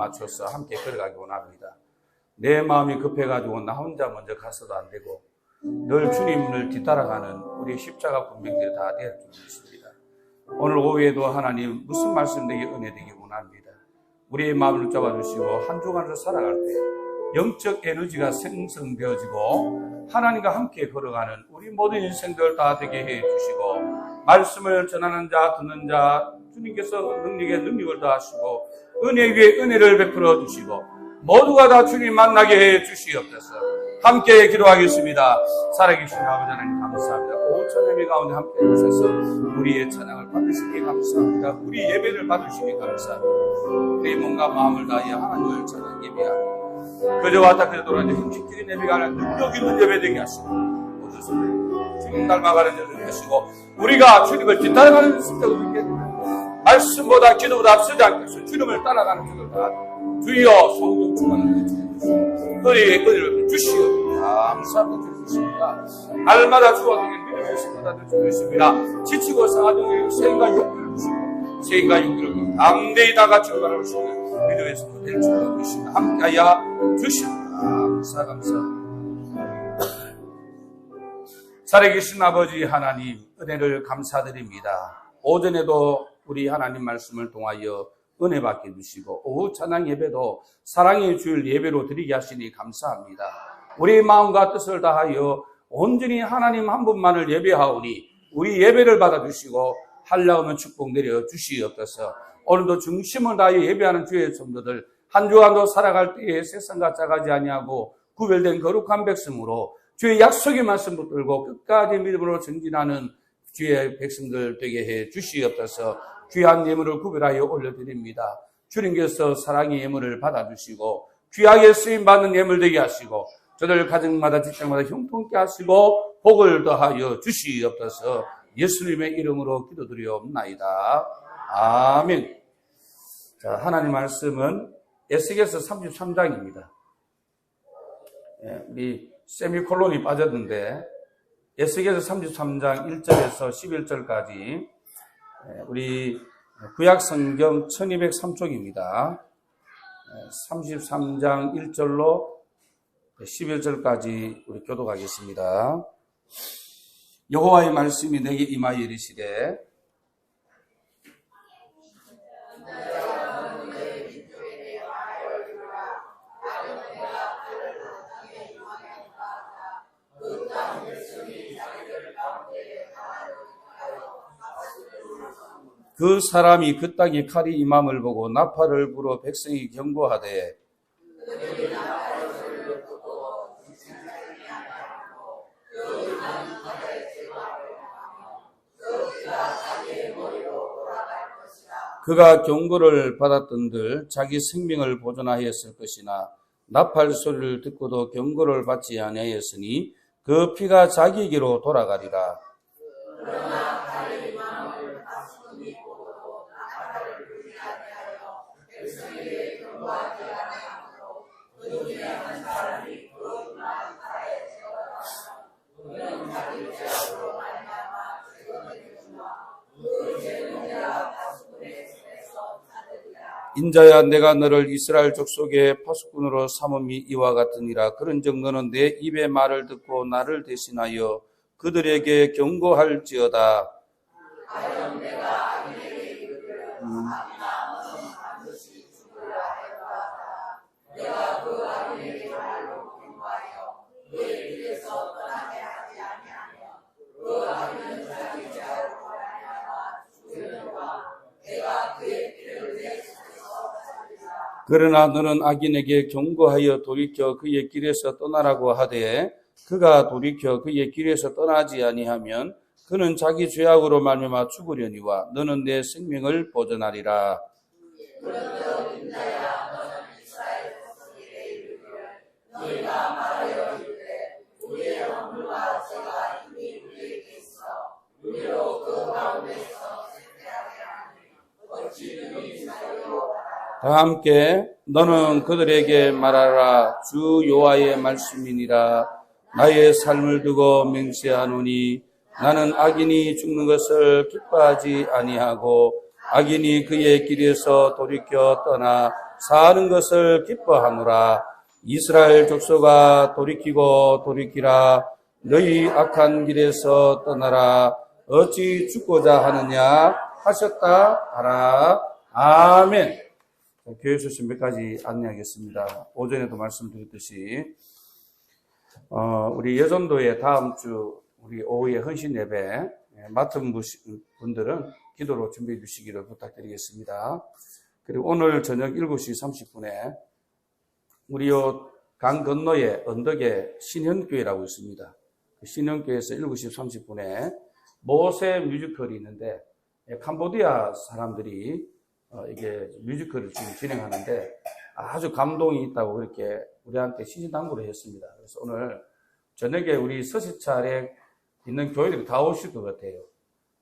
맞춰서 함께 걸어가기 원합니다. 내 마음이 급해가지고 나 혼자 먼저 가서도 안 되고 늘 주님을 뒤따라가는 우리 십자가 군병들이 다 되어 주십니다. 오늘 오후에도 하나님 무슨 말씀 되게 은혜 되기 원합니다. 우리의 마음을 잡아주시고 한 주간을 살아갈 때 영적 에너지가 생성되어지고 하나님과 함께 걸어가는 우리 모든 인생들 다 되게 해 주시고 말씀을 전하는 자 듣는 자 주님께서 능력에 능력을 더하시고 은혜 위에 은혜를 베풀어 주시고 모두가 다 주님 만나게 해 주시옵소서. 함께 기도하겠습니다. 살아계신 아버지 하나님 감사합니다. 온 천년의 가운데 함께 해주셔서 우리의 찬양을 받으시기 감사합니다. 우리 예배를 받으시기 감사합니다. 우리 몸과 마음을 다하여 하나님을 찬양 예배합니다 그저 왔다 그저 돌아다니 흠식적인 예배가 아니라 능력 있는 예배 되게 하시고 모든 소리 주님 닮아가는 예배 하시고 우리가 주님을 뒤따라가는 습격을 있게 됩니다 말씀보다 기도보다 앞서지 않겠어 주님을 따라가는 것을 다 주여 성령 해주시고 은혜의 은혜를 주시옵소서. 감사합니다. 주십니다 날마다 주와 등에 믿음의 신보다 주십니다. 지치고 상하던 생과 용기를 주시고 생과 용기를 담대히 다 같이 바라볼 수 있는 믿음의 신보 될 줄로 믿습니다. 함께하여 주십니다 감사 감사. 살아계신 아버지 하나님 은혜를 감사드립니다. 오전에도 우리 하나님 말씀을 통하여 은혜 받게 주시고 오후 찬양 예배도 사랑의 주일 예배로 드리게 하시니 감사합니다. 우리 마음과 뜻을 다하여 온전히 하나님 한 분만을 예배하오니 우리 예배를 받아 주시고 한라오면 축복 내려 주시옵소서. 오늘도 중심을 다하여 예배하는 주의 성도들 한 주간도 살아갈 때에 세상과 짜가지 아니하고 구별된 거룩한 백성으로 주의 약속의 말씀 붙들고 끝까지 믿음으로 전진하는 주의 백성들 되게 해 주시옵소서. 귀한 예물을 구별하여 올려드립니다. 주님께서 사랑의 예물을 받아주시고 귀하게 쓰임 받는 예물 되게 하시고 저들 가정마다 직장마다 형통케 하시고 복을 더하여 주시옵소서 예수님의 이름으로 기도드리옵나이다. 아멘. 자, 하나님 말씀은 에스겔서 33장입니다. 예, 우리 세미콜론이 빠졌는데 에스겔서 33장 1절에서 11절까지 우리 구약 성경 1203쪽입니다. 33장 1절로 11절까지 우리 교독하겠습니다. 여호와의 말씀이 내게 임하여 이르시되 그 사람이 그 땅에 칼이 임함을 보고 나팔을 불어 백성이 경고하되 그가 경고를 받았던들 자기 생명을 보존하였을 것이나 나팔 소리를 듣고도 경고를 받지 아니하였으니 그 피가 자기에게로 돌아가리라. 인자야 내가 너를 이스라엘 족속의 파수꾼으로 삼음이 이와 같으니라. 그런즉 너는 내 입의 말을 듣고 나를 대신하여 그들에게 경고할지어다 그러나 너는 악인에게 경고하여 돌이켜 그의 길에서 떠나라고 하되 그가 돌이켜 그의 길에서 떠나지 아니하면 그는 자기 죄악으로 말미암아 죽으려니와 너는 내 생명을 보존하리라. 다 함께 너는 그들에게 말하라 주 여호와의 말씀이니라 나의 삶을 두고 맹세하노니 나는 악인이 죽는 것을 기뻐하지 아니하고 악인이 그의 길에서 돌이켜 떠나 사는 것을 기뻐하노라. 이스라엘 족속아 돌이키고 돌이키라. 너희 악한 길에서 떠나라. 어찌 죽고자 하느냐 하셨다 하라. 아멘. 자, 교회 소식 몇 가지 안내하겠습니다. 오전에도 말씀드렸듯이 어, 우리 여전도의 다음 주 우리 오후에 헌신 예배 예, 맡은 부- 분들은 기도로 준비해 주시기를 부탁드리겠습니다. 그리고 오늘 저녁 7시 30분에 우리 요강 건너에 언덕에 신현교회라고 있습니다. 그 신현교회에서 7시 30분에 모세 뮤지컬이 있는데 예, 캄보디아 사람들이 어, 이게 뮤지컬을 지금 진행하는데 아주 감동이 있다고 그렇게 우리한테 신신당부를 했습니다. 그래서 오늘 저녁에 우리 서시찰에 있는 교회들이 다 오실 것 같아요.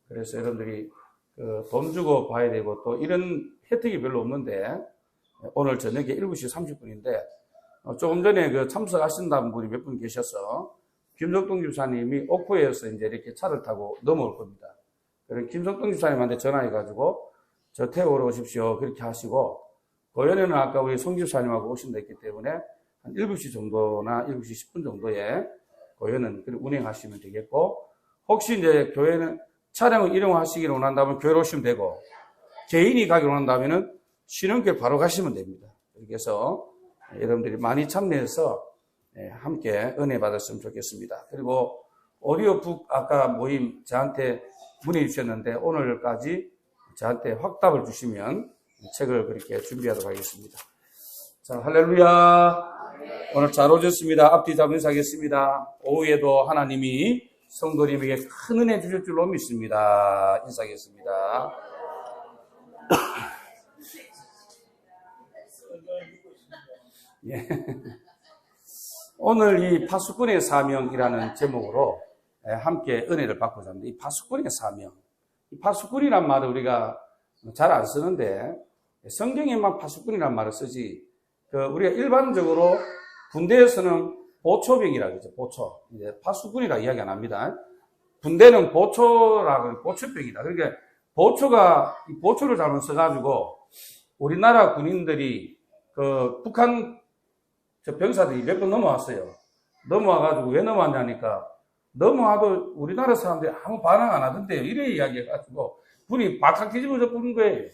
그래서 여러분들이 그 돈 주고 봐야 되고 또 이런 혜택이 별로 없는데 오늘 저녁에 7시 30분인데 조금 전에 그 참석하신다는 분이 몇 분 계셔서 김석동 집사님이 옥포에서 이제 이렇게 차를 타고 넘어올 겁니다. 그래서 김석동 집사님한테 전화해가지고 저 태우러 오십시오. 그렇게 하시고 고연에는 아까 우리 송 집사님하고 오신다 했기 때문에 한 7시 정도나 7시 10분 정도에 고연은 운행하시면 되겠고 혹시 이제 교회는 차량을 이용하시기를 원한다면 교회로 오시면 되고 개인이 가기를 원한다면은 신혼교회 바로 가시면 됩니다. 해서 여러분들이 많이 참여해서 예, 함께 은혜 받았으면 좋겠습니다. 그리고 오디오북 아까 모임 저한테 문의 주셨는데 오늘까지 저한테 확답을 주시면 책을 그렇게 준비하도록 하겠습니다. 자, 할렐루야. 오늘 잘 오셨습니다. 앞뒤 잡 인사하겠습니다. 오후에도 하나님이 성도님에게 큰 은혜 주실 줄로 믿습니다. 인사하겠습니다. 예. 오늘 이 파수꾼의 사명이라는 제목으로 예, 함께 은혜를 받고자 합니다. 이 파수꾼의 사명. 이 파수꾼이란 말을 우리가 잘 안 쓰는데 성경에만 파수꾼이란 말을 쓰지 그 우리가 일반적으로 군대에서는 보초병이라 그러죠. 보초. 이제 파수꾼이라 이야기 안 합니다. 군대는 보초라고 보초병이다. 그러니까 보초가 이 보초를 잘못 써가지고 우리나라 군인들이 그 북한 저 병사들이 몇 번 넘어왔어요. 넘어와가지고 왜 넘어왔냐니까 넘어와도 우리나라 사람들이 아무 반응 안 하던데요. 이래 이야기해가지고 분이 박학 뒤집어져 부른 거예요.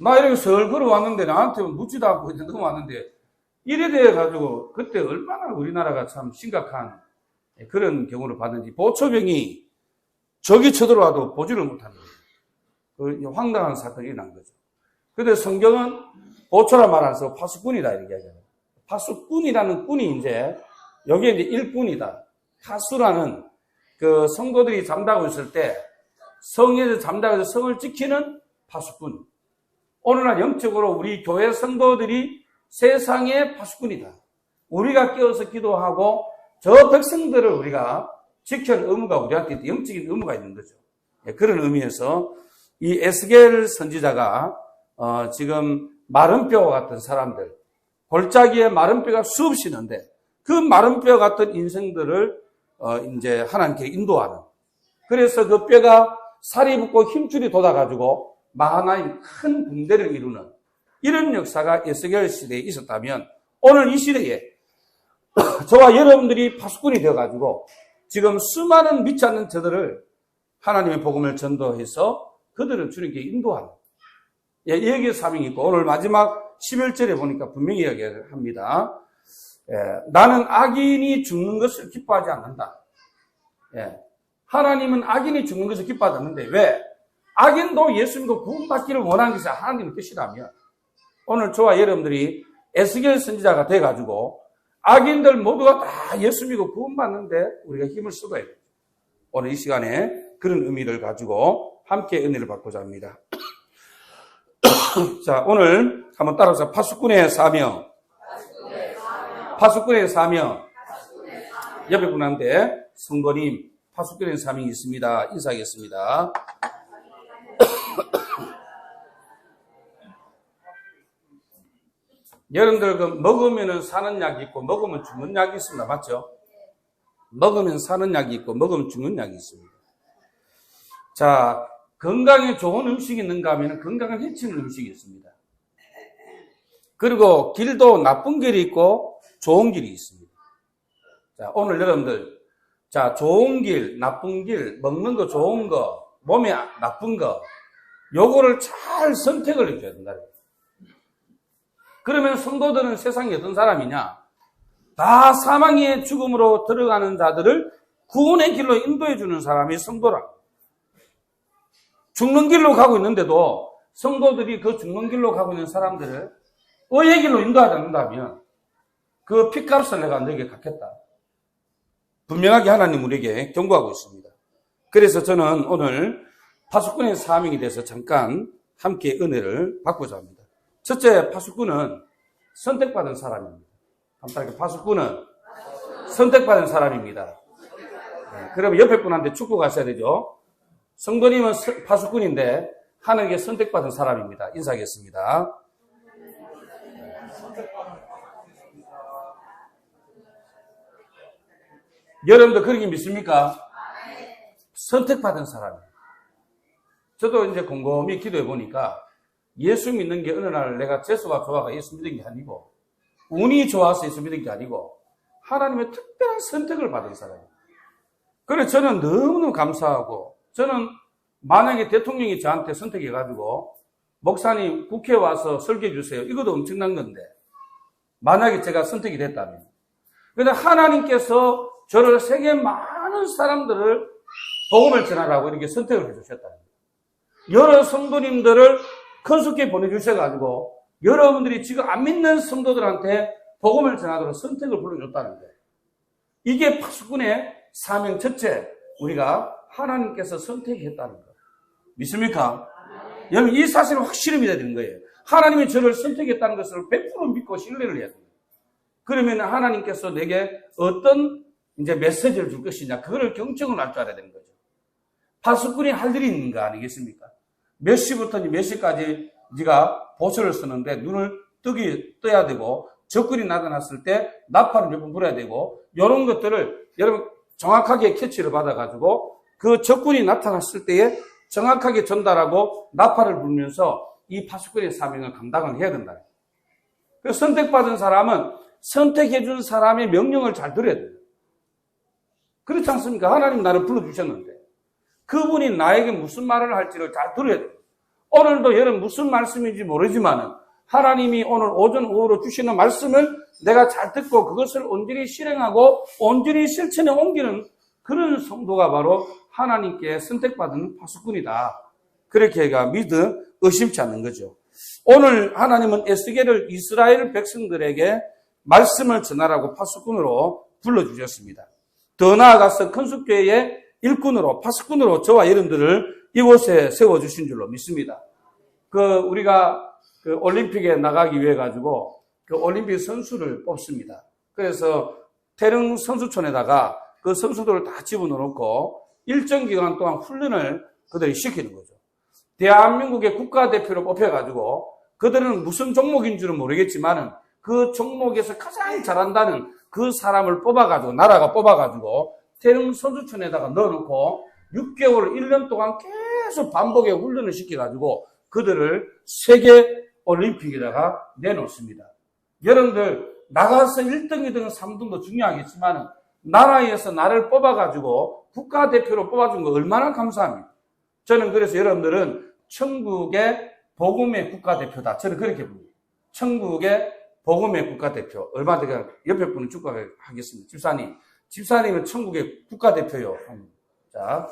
나 이렇게 설 걸어왔는데 나한테 묻지도 않고 이제 넘어왔는데 이래 돼가지고 그때 얼마나 우리나라가 참 심각한 그런 경우를 봤는지 보초병이 적이 쳐들어와도 보지를 못하는 거예요. 그 황당한 사건이 일어난 거죠. 근데 성경은 보초라 말안 써서 파수꾼이다 이렇게 하잖아요. 파수꾼이라는 꾼이 이제 여기에 이제 일꾼이다. 파수라는 그 성도들이 잠자고 있을 때 성에서 잠자고 해서 성을 지키는 파수꾼. 오늘날 영적으로 우리 교회 성도들이 세상의 파수꾼이다. 우리가 깨어서 기도하고 저 백성들을 우리가 지켜야 할 의무가 우리한테 영적인 의무가 있는 거죠. 예, 그런 의미에서 이 에스겔 선지자가 어, 지금 마른 뼈와 같은 사람들, 골짜기에 마른 뼈가 수없이 있는데 그 마른 뼈 같은 인생들을 어, 이제 하나님께 인도하는. 그래서 그 뼈가 살이 붙고 힘줄이 돋아가지고 마하나임 큰 군대를 이루는 이런 역사가 에스겔 시대에 있었다면 오늘 이 시대에 저와 여러분들이 파수꾼이 되어가지고 지금 수많은 믿지 않는 저들을 하나님의 복음을 전도해서 그들을 주님께 인도하는 예, 여기에 사명이 있고 오늘 마지막 11절에 보니까 분명히 이야기를 합니다. 예, 나는 악인이 죽는 것을 기뻐하지 않는다. 예, 하나님은 악인이 죽는 것을 기뻐하지 않는데 왜? 악인도 예수 믿고 구원받기를 원하는 것이 하나님의 뜻이라면 오늘 저와 여러분들이 에스겔 선지자가 돼가지고 악인들 모두가 다 예수 믿고 구원받는데 우리가 힘을 쏟아야 돼요. 오늘 이 시간에 그런 의미를 가지고 함께 은혜를 받고자 합니다. 자, 오늘 한번 따라서 파수꾼의 사명. 파수꾼의 사명. 옆에 분한테 성도님, 파수꾼의 사명이 있습니다. 인사하겠습니다. 여러분들 그 먹으면 사는 약이 있고 먹으면 죽는 약이 있습니다. 맞죠? 먹으면 사는 약이 있고 먹으면 죽는 약이 있습니다. 자, 건강에 좋은 음식이 있는가 하면 건강을 해치는 음식이 있습니다. 그리고 길도 나쁜 길이 있고 좋은 길이 있습니다. 자, 오늘 여러분들, 자, 좋은 길, 나쁜 길, 먹는 거 좋은 거, 몸에 나쁜 거, 요거를 잘 선택을 해줘야 된다. 그러면 성도들은 세상에 어떤 사람이냐? 다 사망의 죽음으로 들어가는 자들을 구원의 길로 인도해주는 사람이 성도라. 죽는 길로 가고 있는데도 성도들이 그 죽는 길로 가고 있는 사람들을 의의 길로 인도하지 않는다면 그 핏값을 내가 너에게 갚겠다. 분명하게 하나님 우리에게 경고하고 있습니다. 그래서 저는 오늘 파수꾼의 사명에 대해서 잠깐 함께 은혜를 받고자 합니다. 첫째, 파수꾼은 선택받은 사람입니다. 한번 파수꾼은 선택받은 사람입니다. 네, 그럼 옆에 분한테 축구 가셔야 되죠. 성도님은 파수꾼인데 하나님께 선택받은 사람입니다. 인사하겠습니다. 여러분도 그렇게 믿습니까? 선택받은 사람이에요. 저도 이제 곰곰이 기도해 보니까 예수 믿는 게 어느 날 내가 재수가 좋아가 예수 믿은 게 아니고 운이 좋아서 예수 믿은 게 아니고 하나님의 특별한 선택을 받은 사람이에요. 그래서 저는 너무너무 감사하고 저는 만약에 대통령이 저한테 선택해가지고 목사님 국회에 와서 설교해 주세요. 이것도 엄청난 건데 만약에 제가 선택이 됐다면 근데 하나님께서 저를 세계 많은 사람들을 복음을 전하라고 이렇게 선택을 해주셨다. 여러 성도님들을 큰숙에 보내주셔가지고 여러분들이 지금 안 믿는 성도들한테 복음을 전하도록 선택을 불러줬다는 거예요. 이게 파수꾼의 사명 첫째, 우리가 하나님께서 선택했다는 거. 믿습니까? 여러분, 이 사실을 확실히 믿어야 되는 거예요. 하나님이 저를 선택했다는 것을 100% 믿고 신뢰를 해야 돼요. 그러면 하나님께서 내게 어떤 이제 메시지를 줄 것이냐, 그거를 경청을 할 줄 알아야 되는 거죠. 파수꾼이 할 일이 있는 거 아니겠습니까? 몇 시부터 몇 시까지 네가 보초를 쓰는데 눈을 뜨기, 떠야 되고, 적군이 나타났을 때 나팔을 몇 번 불어야 되고, 이런 것들을 여러분 정확하게 캐치를 받아가지고, 그 적군이 나타났을 때에 정확하게 전달하고 나팔을 불면서 이 파수꾼의 사명을 감당을 해야 된다. 그래서 선택받은 사람은 선택해준 사람의 명령을 잘 들어야 돼요. 그렇지 않습니까? 하나님 나를 불러주셨는데 그분이 나에게 무슨 말을 할지를 잘 들어야 돼요. 오늘도 여러분 무슨 말씀인지 모르지만 하나님이 오늘 오전 오후로 주시는 말씀을 내가 잘 듣고 그것을 온전히 실행하고 온전히 실천에 옮기는 그런 성도가 바로 하나님께 선택받은 파수꾼이다. 그렇게 가 믿어 의심치 않는 거죠. 오늘 하나님은 에스겔을 이스라엘 백성들에게 말씀을 전하라고 파수꾼으로 불러주셨습니다. 더 나아가서 큰숙교회의 일꾼으로 파수꾼으로 저와 여러분들을 이곳에 세워주신 줄로 믿습니다. 그 우리가 그 올림픽에 나가기 위해 가지고 그 올림픽 선수를 뽑습니다. 그래서 태릉 선수촌에다가 그 선수들을 다 집어넣고 일정 기간 동안 훈련을 그들이 시키는 거죠. 대한민국의 국가대표로 뽑혀가지고 그들은 무슨 종목인 줄은 모르겠지만은 그 종목에서 가장 잘한다는 그 사람을 뽑아가지고 나라가 뽑아가지고 태릉 선수촌에다가 넣어놓고 6개월, 1년 동안 계속 반복의 훈련을 시켜가지고 그들을 세계 올림픽에다가 내놓습니다. 여러분들 나가서 1등, 2등, 3등도 중요하겠지만 나라에서 나를 뽑아가지고 국가대표로 뽑아준 거 얼마나 감사합니다. 저는 그래서 여러분들은 천국의 복음의 국가대표다. 저는 그렇게 봅니다. 천국의 복음의 국가대표. 얼마 전에 옆에 분은 축하하겠습니다. 집사님. 집사님은 천국의 국가대표요. 자.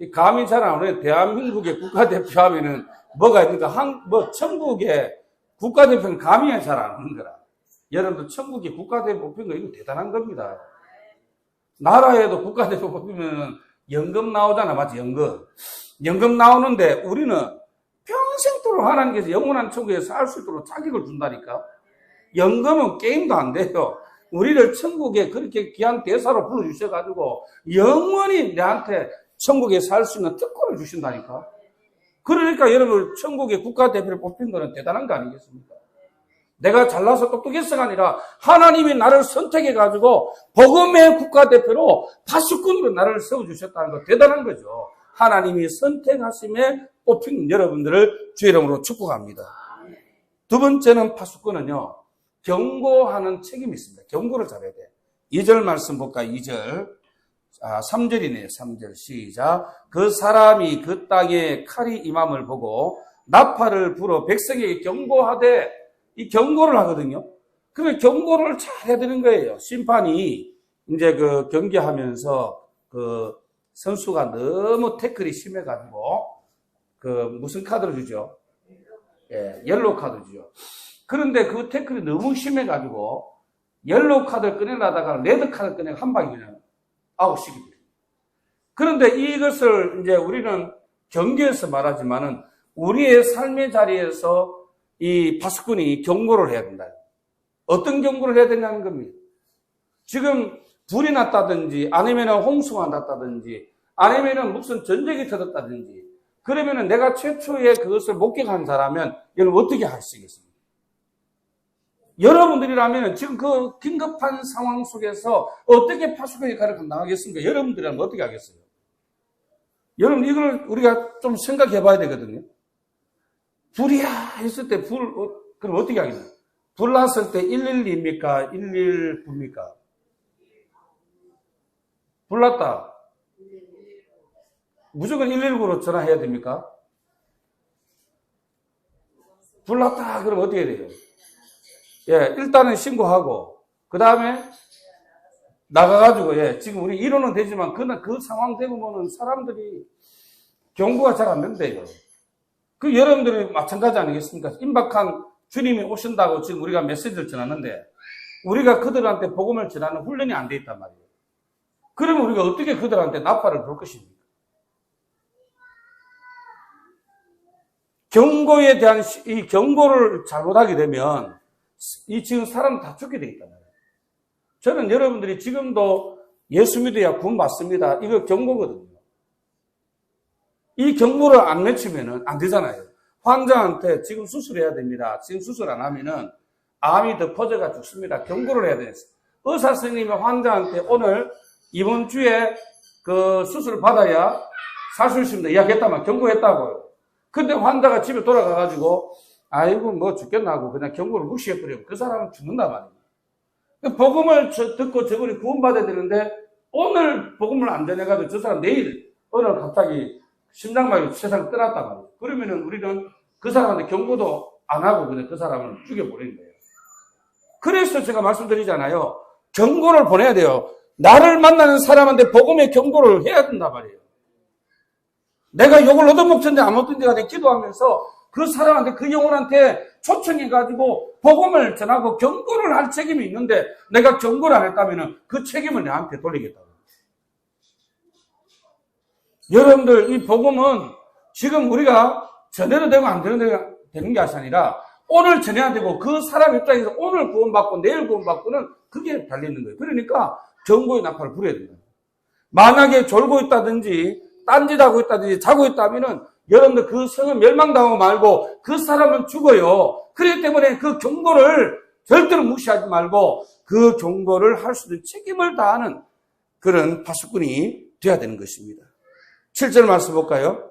이 감이 잘 안 오네. 대한민국의 국가대표 하면은 뭐가 있니까 한, 뭐, 천국의 국가대표는 감이 잘 안 오는 거라. 여러분들 천국의 국가대표 뽑힌 거 이거 대단한 겁니다. 나라에도 국가대표 뽑히면 연금 나오잖아. 맞지? 연금. 연금 나오는데 우리는 평생도록 하나님께서 영원한 천국에 살 수 있도록 자격을 준다니까. 연금은 게임도 안 돼요. 우리를 천국에 그렇게 귀한 대사로 불러주셔가지고 영원히 내한테 천국에 살 수 있는 특권을 주신다니까. 그러니까 여러분 천국의 국가대표를 뽑힌 거는 대단한 거 아니겠습니까? 내가 잘나서 똑똑해서가 아니라 하나님이 나를 선택해 가지고 복음의 국가대표로 파수꾼으로 나를 세워주셨다는 거 대단한 거죠. 하나님이 선택하심에 뽑힌 여러분들을 주의 이름으로 축복합니다. 두 번째는 파수꾼은요, 경고하는 책임이 있습니다. 경고를 잘해야 돼. 2절 말씀 볼까요? 2절. 아, 3절이네요. 3절 시작. 그 사람이 그 땅에 칼이 임함을 보고 나팔을 불어 백성에게 경고하되 이 경고를 하거든요. 그러면 경고를 잘 해야 되는 거예요. 심판이 이제 그 경기하면서 그 선수가 너무 태클이 심해가지고 그 무슨 카드를 주죠? 예, 옐로우 카드 주죠. 그런데 그 태클이 너무 심해가지고 옐로우 카드를 꺼내려다가 레드 카드 꺼내고 한 방에 그냥 아웃시키 돼요. 그런데 이것을 이제 우리는 경계에서 말하지만은 우리의 삶의 자리에서 이 파수꾼이 경고를 해야 된다. 어떤 경고를 해야 되냐는 겁니다. 지금 불이 났다든지 아니면 홍수가 났다든지 아니면 무슨 전쟁이 터졌다든지 그러면은 내가 최초에 그것을 목격한 사람은 여러분 어떻게 할 수 있겠습니까? 여러분들이라면 지금 그 긴급한 상황 속에서 어떻게 파수꾼 역할을 감당하겠습니까? 여러분들이라면 어떻게 하겠어요? 여러분 이걸 우리가 좀 생각해 봐야 되거든요. 불이야 했을 때 불, 어, 그럼 어떻게 하겠나요? 불 났을 때 112입니까? 119입니까? 불 났다. 무조건 119로 전화해야 됩니까? 불 났다. 그럼 어떻게 해야 돼요? 예, 일단은 신고하고, 그 다음에 나가가지고, 예, 지금 우리 이론은 되지만, 그날 그 상황 되고 보면 사람들이 경고가 잘 안 된대요. 그 여러분들이 마찬가지 아니겠습니까? 임박한 주님이 오신다고 지금 우리가 메시지를 전하는데, 우리가 그들한테 복음을 전하는 훈련이 안 돼 있단 말이에요. 그러면 우리가 어떻게 그들한테 나팔을 불 것입니까? 경고에 대한 시- 이 경고를 잘못하게 되면 이 지금 사람 다 죽게 돼 있단 말이에요. 저는 여러분들이 지금도 예수 믿어야 구원 받습니다. 이거 경고거든요. 이 경고를 안 외치면은 안 되잖아요. 환자한테 지금 수술해야 됩니다. 지금 수술 안 하면은 암이 더 퍼져가 죽습니다. 경고를 해야 돼요. 의사 선생님이 환자한테 오늘 이번 주에 그 수술을 받아야 살수 있습니다. 이야기했다만 경고했다고요. 근데 환자가 집에 돌아가가지고 아이고 뭐 죽겠나고 그냥 경고를 무시해버리고 그 사람은 죽는단 말이에요. 그 복음을 저- 듣고 저분이 구원받아야 되는데 오늘 복음을 안 전해가지고 저 사람 내일 오늘 갑자기 심장마비 세상 떠났단 말이에요. 그러면은 우리는 그 사람한테 경고도 안 하고 그냥 그 사람을 죽여버리는 거예요. 그래서 제가 말씀드리잖아요. 경고를 보내야 돼요. 나를 만나는 사람한테 복음의 경고를 해야 된단 말이에요. 내가 욕을 얻어먹든지 안 얻든지 간에 기도하면서 그 사람한테 그 영혼한테 초청해가지고 복음을 전하고 경고를 할 책임이 있는데 내가 경고를 안 했다면 그 책임을 내한테 돌리겠다고. 여러분들 이 복음은 지금 우리가 전해도 되고 안 전해도 되는 게 아니라 오늘 전해야 되고 그 사람 입장에서 오늘 구원받고 내일 구원받고는 그게 달리는 거예요. 그러니까 경고의 나팔을 불어야 돼요. 만약에 졸고 있다든지 딴짓하고 있다든지 자고 있다면은 여러분들 그 성은 멸망당하고 말고 그 사람은 죽어요. 그렇기 때문에 그 경고를 절대로 무시하지 말고 그 경고를 할 수 있는 책임을 다하는 그런 파수꾼이 되어야 되는 것입니다. 7절 말씀 볼까요?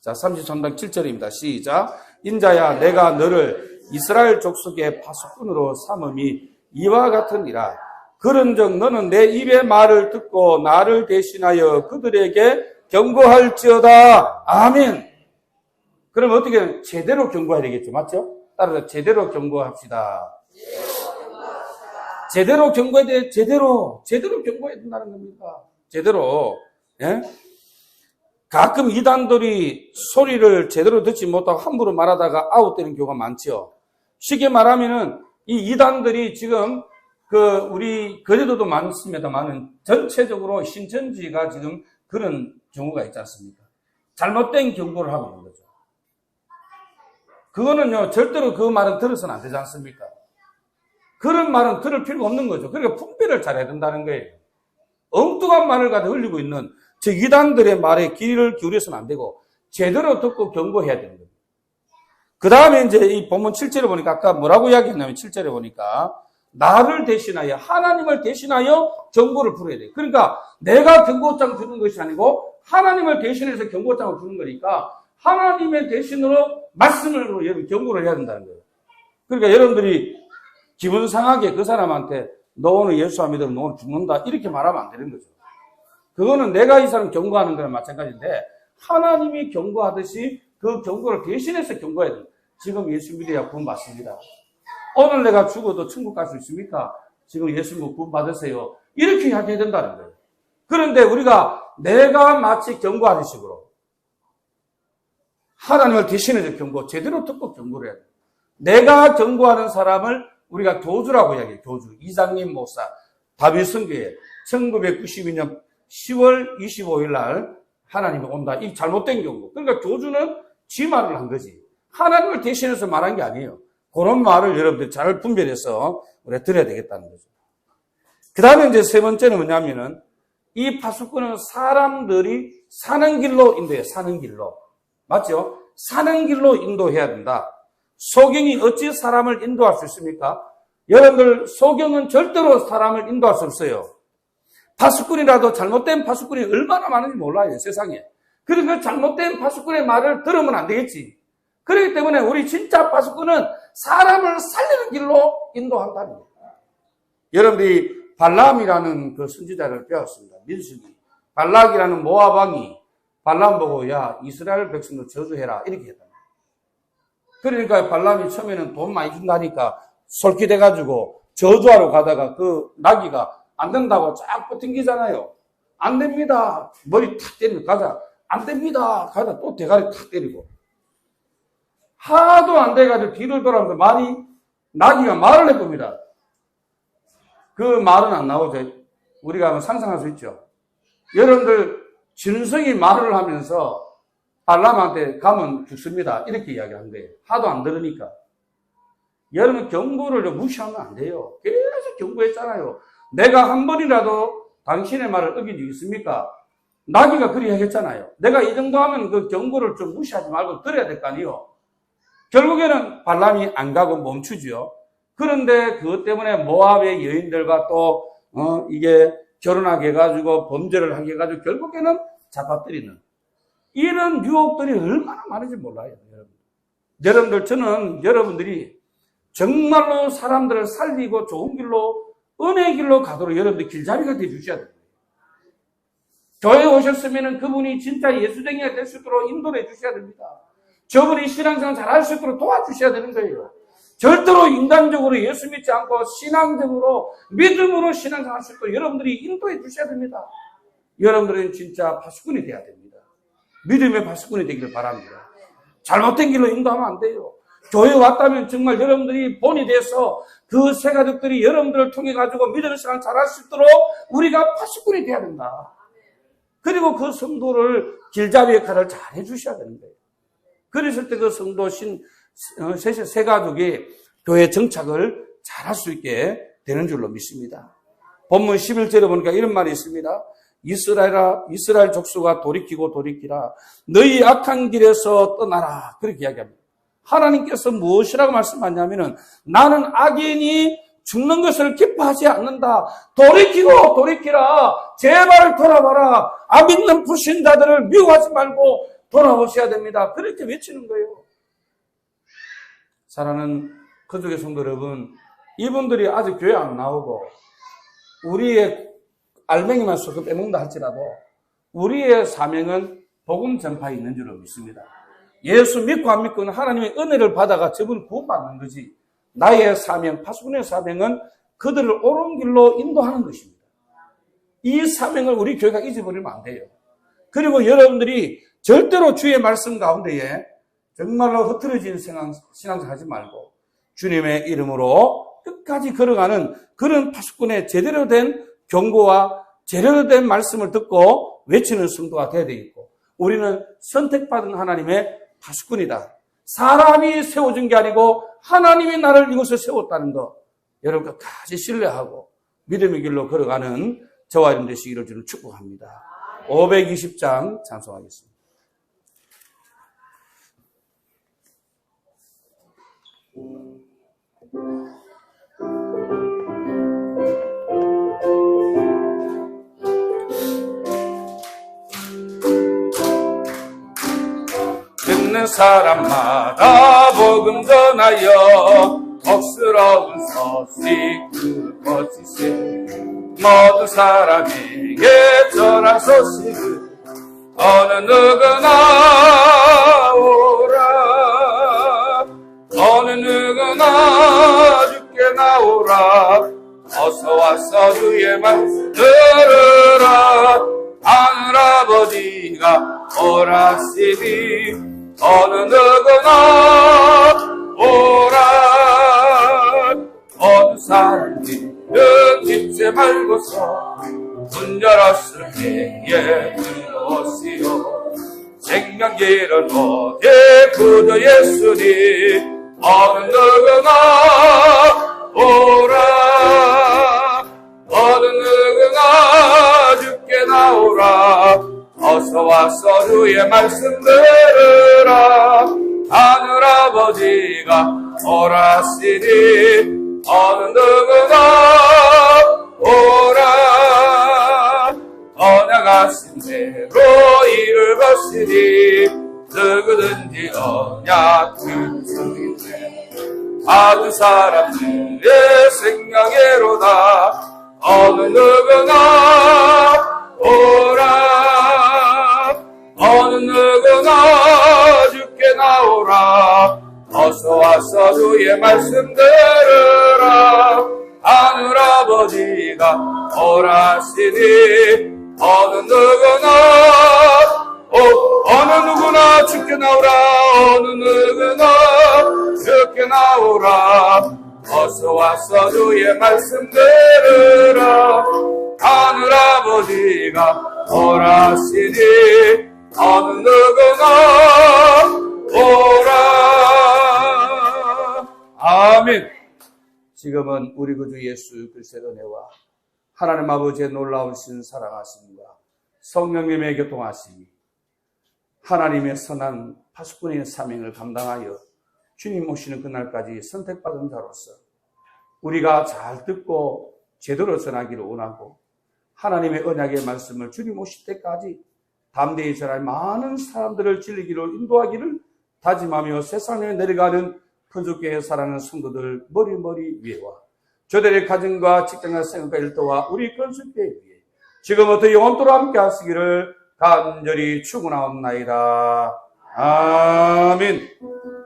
자, 33장 7절입니다. 시작. 인자야, 내가 너를 이스라엘 족속의 파수꾼으로 삼음이 이와 같으니라. 그런즉 너는 내 입의 말을 듣고 나를 대신하여 그들에게 경고할지어다. 아멘. 그럼 어떻게 제대로 경고해야 되겠죠, 맞죠? 따라서 제대로 경고합시다. 제대로 경고해야 돼, 제대로 제대로 경고해야 된다는 겁니다. 제대로. 예? 가끔 이단들이 소리를 제대로 듣지 못하고 함부로 말하다가 아웃되는 경우가 많죠. 쉽게 말하면은 이 이단들이 지금 그 우리 거제도도 많습니다만은 전체적으로 신천지가 지금 그런 경우가 있지 않습니까? 잘못된 경고를 하고 있는 거죠. 그거는요 절대로 그 말은 들어서는 안 되지 않습니까? 그런 말은 들을 필요가 없는 거죠. 그러니까 분별을 잘해야 된다는 거예요. 엉뚱한 말을 가지고 흘리고 있는 저 이단들의 말에 귀를 기울여서는 안 되고 제대로 듣고 경고해야 되는 거예요. 그 다음에 이제 이 본문 7절에 보니까 아까 뭐라고 이야기했냐면 7절에 보니까 나를 대신하여 하나님을 대신하여 경고를 부려야 돼요. 그러니까 내가 경고장 주는 것이 아니고 하나님을 대신해서 경고장을 주는 거니까 하나님의 대신으로 말씀으로 여러분 경고를 해야 된다는 거예요. 그러니까 여러분들이 기분 상하게 그 사람한테 너 오늘 예수 안 믿으면 너 오늘 죽는다 이렇게 말하면 안 되는 거죠. 그거는 내가 이 사람 경고하는 거랑 마찬가지인데 하나님이 경고하듯이 그 경고를 대신해서 경고해야 돼요. 지금 예수 믿어야 구원 받습니다. 오늘 내가 죽어도 천국 갈 수 있습니까? 지금 예수 믿고 구원 받으세요. 이렇게 이야기해야 된다는 거예요. 그런데 우리가 내가 마치 경고하는 식으로 하나님을 대신해서 경고, 제대로 듣고 경고를 해야 돼요. 내가 경고하는 사람을 우리가 교주라고 이야기해요. 교주. 이장님 목사. 다윗 성교에 1992년 10월 25일 날 하나님이 온다. 이 잘못된 경고. 그러니까 교주는 지 말을 한 거지. 하나님을 대신해서 말한 게 아니에요. 그런 말을 여러분들 잘 분별해서 우리가 들어야 되겠다는 거죠. 그 다음에 이제 세 번째는 뭐냐면은 이 파수꾼은 사람들이 사는 길로 인도해, 사는 길로. 맞죠? 사는 길로 인도해야 된다. 소경이 어찌 사람을 인도할 수 있습니까? 여러분들, 소경은 절대로 사람을 인도할 수 없어요. 파수꾼이라도 잘못된 파수꾼이 얼마나 많은지 몰라요, 세상에. 그러니까 잘못된 파수꾼의 말을 들으면 안 되겠지. 그렇기 때문에 우리 진짜 파수꾼은 사람을 살리는 길로 인도한다는 거예요. 여러분들이 발람이라는 그 선지자를 배웠습니다. 민수기. 발락이라는 모아방이 발람 보고 야 이스라엘 백성도 저주해라 이렇게 했다. 그러니까 발람이 처음에는 돈 많이 준다니까 솔깃해가지고 저주하러 가다가 그 나귀가 안 된다고 쫙 버팅기잖아요. 안 됩니다. 머리 탁 때리고 가자. 안 됩니다. 가다 또 대가리 탁 때리고. 하도 안 돼가지고 뒤를 돌아오면서 말이, 나귀가 말을 해봅니다. 그 말은 안 나오죠. 우리가 상상할 수 있죠. 여러분들, 진성이 말을 하면서 발람한테 가면 죽습니다. 이렇게 이야기한 거예요. 하도 안 들으니까. 여러분 경고를 좀 무시하면 안 돼요. 계속 경고했잖아요. 내가 한 번이라도 당신의 말을 어긴 적 있습니까? 나귀가 그리 하겠잖아요. 내가 이 정도 하면 그 경고를 좀 무시하지 말고 들어야 될 거 아니에요. 결국에는 발람이 안 가고 멈추죠. 그런데 그것 때문에 모압의 여인들과 또 어, 이게 결혼하게 해가지고 범죄를 하게 해가지고 결국에는 잡아뜨리는 이런 유혹들이 얼마나 많은지 몰라요. 여러분. 여러분들 저는 여러분들이 정말로 사람들을 살리고 좋은 길로 은혜 길로 가도록 여러분들 길잡이가 돼 주셔야 돼요. 교회에 오셨으면 그분이 진짜 예수쟁이가 될 수 있도록 인도해 주셔야 됩니다. 저분이 신앙생활 잘할 수 있도록 도와주셔야 되는 거예요. 절대로 인간적으로 예수 믿지 않고 신앙적으로 믿음으로 신앙생활 할수 있도록 여러분들이 인도해 주셔야 됩니다. 여러분들은 진짜 파수꾼이 돼야 됩니다. 믿음의 파수꾼이 되기를 바랍니다. 잘못된 길로 인도하면 안 돼요. 교회 왔다면 정말 여러분들이 본이 돼서 그세 가족들이 여러분들을 통해 가지고 믿음의 생활 잘할 수 있도록 우리가 파수꾼이 돼야 된다. 그리고 그 성도를 길잡이 역할을 잘 해주셔야 되는 거예요. 그랬을 때 그 성도 신, 어, 세, 세 가족이 교회 정착을 잘 할 수 있게 되는 줄로 믿습니다. 본문 11절에 보니까 이런 말이 있습니다. 이스라엘아, 이스라엘 족수가 돌이키고 돌이키라. 너희 악한 길에서 떠나라. 그렇게 이야기합니다. 하나님께서 무엇이라고 말씀하냐면은 나는 악인이 죽는 것을 기뻐하지 않는다. 돌이키고 돌이키라. 제발 돌아봐라. 안 믿는 불신자들을 미워하지 말고 돌아오셔야 됩니다. 그렇게 외치는 거예요. 사랑하는 그쪽의 성도 여러분, 이분들이 아직 교회 안 나오고 우리의 알맹이만 쏙 빼먹는다 할지라도 우리의 사명은 복음 전파에 있는 줄로 믿습니다. 예수 믿고 안 믿고는 하나님의 은혜를 받아가 저분 구원받는 거지. 나의 사명, 파수꾼의 사명은 그들을 옳은 길로 인도하는 것입니다. 이 사명을 우리 교회가 잊어버리면 안 돼요. 그리고 여러분들이 절대로 주의 말씀 가운데에 정말로 흐트러진 신앙생 하지 말고 주님의 이름으로 끝까지 걸어가는 그런 파수꾼의 제대로 된 경고와 제대로 된 말씀을 듣고 외치는 성도가 되어야 되겠고 우리는 선택받은 하나님의 파수꾼이다. 사람이 세워준 게 아니고 하나님이 나를 이곳에 세웠다는 거 여러분 끝까지 신뢰하고 믿음의 길로 걸어가는 저와 여러분 되시기를 주는 축복합니다. 520장 찬송하겠습니다. 있는 사람마다 복음 전하여 억스러운 소식 그것이세. 모든 사람에게 전한 소식을 어느 누구나 오라. 어느 누구나 죽게 나오라. 어서 와서 주의 말씀 들으라. 하늘 아버지가 오라시니 어느 누구나 오라 어느 사람들은 잊지 말고서 문 열었을 때에 들어오시오. 생명길은 어디에 구주 예수니 어느 누구나 오라. 어느 누구나 죽게 나오라 어서 와서 주의 말씀 들으라 하늘 아버지가 오라시니 어느 누구나 오라. 언약하신 대로 이를 것이니 누구든지 언약을 주인데 아두 사람들의 생명의로다. 어느 누구나 오라 어서 와서 주의 말씀 들으라. 하늘 아버지가 오라시니 어느 누구나 오, 어느 누구나 죽게 나오라. 어느 누구나 죽게 나오라. 어서 와서 주의 말씀 들으라. 하늘 아버지가 오라시니 어느 누구나 오 아멘. 지금은 우리 구주 예수 그리스도의 은혜와 하나님 아버지의 놀라운 신 사랑하심과 성령님의 교통하심이 하나님의 선한 파수꾼의 사명을 감당하여 주님 오시는 그날까지 선택받은 자로서 우리가 잘 듣고 제대로 전하기를 원하고 하나님의 언약의 말씀을 주님 오실 때까지 담대히 전할 많은 사람들을 진리기로 인도하기를 다짐하며 세상에 내려가는 건축교회 사랑하는 성도들 머리머리 위에와 저들의 가정과 직장과 생활과 일도와 우리 건축교회 위에 지금부터 영원토록 함께 하시기를 간절히 축원하옵나이다. 아멘.